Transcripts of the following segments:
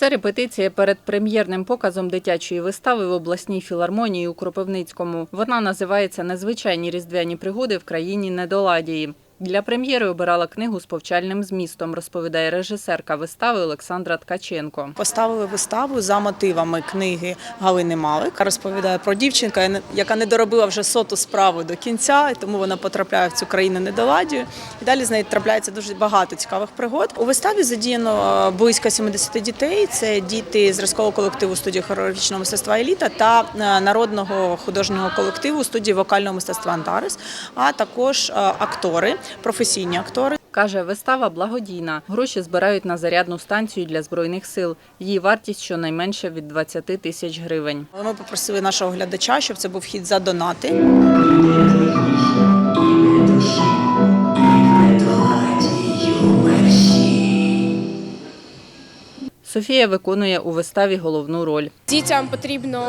Це репетиція перед прем'єрним показом дитячої вистави в обласній філармонії у Кропивницькому. Вона називається Незвичайні різдвяні пригоди в країні недоладії. Для прем'єри обирала книгу з повчальним змістом, розповідає режисерка вистави Олександра Ткаченко. Поставили виставу за мотивами книги Галини Малик. Розповідає про дівчинку, яка не доробила вже соту справу до кінця, і тому вона потрапляє в цю країну недоладію. І далі з нею трапляється дуже багато цікавих пригод. У виставі задіяно е, близько 70 дітей. Це діти зразкового колективу студії хореографічного мистецтва Еліта та е, народного художнього колективу студії вокального мистецтва Антарес, а також е, актори, професійні актори. Каже, вистава благодійна. Гроші збирають на зарядну станцію для збройних сил. Її вартість щонайменше від 20 тисяч гривень. Ми попросили нашого глядача, щоб це був хід за донати. Софія виконує у виставі головну роль. Дітям потрібно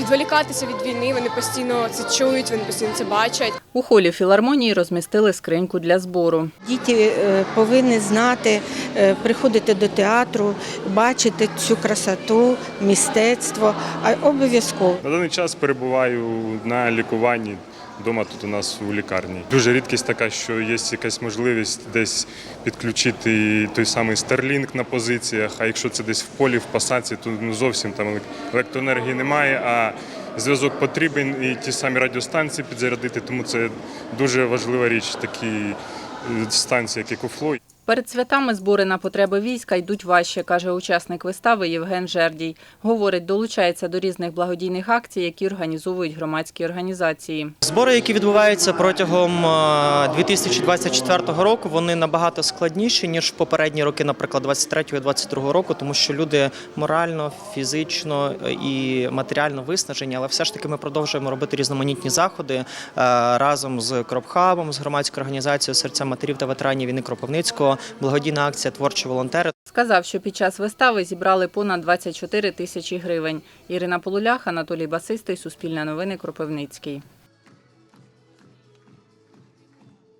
відволікатися від війни. Вони постійно це чують, вони постійно це бачать. У холі філармонії розмістили скриньку для збору. Діти е, повинні знати, е, приходити до театру, бачити цю красоту, мистецтво, а обов'язково. На даний час перебуваю на лікуванні. Вдома тут у нас у лікарні. Дуже рідкість така, що є якась можливість десь підключити той самий Starlink на позиціях. А якщо це десь в полі, в пасаці, то ну, зовсім там електроенергії немає, а зв'язок потрібен і ті самі радіостанції підзарядити. Тому це дуже важлива річ, такі е, станції, як Екофло. Перед святами збори на потреби війська йдуть важче, каже учасник вистави Євген Жердій. Говорить, долучається до різних благодійних акцій, які організовують громадські організації. Збори, які відбуваються протягом е, 2024 року, вони набагато складніші ніж в попередні роки, наприклад, 23 і 22 року, тому що люди морально, фізично е, і матеріально виснажені, але все ж таки ми продовжуємо робити різноманітні заходи е, разом з Кропхабом, з громадською організацією серця матерів та ветеранів війни Кропивницького, благодійна акція Творчі волонтери. Сказав, що під час вистави зібрали понад 24 тисячі гривень. Ірина Полулях, Анатолій Басистий, Суспільне новини, Кропивницький.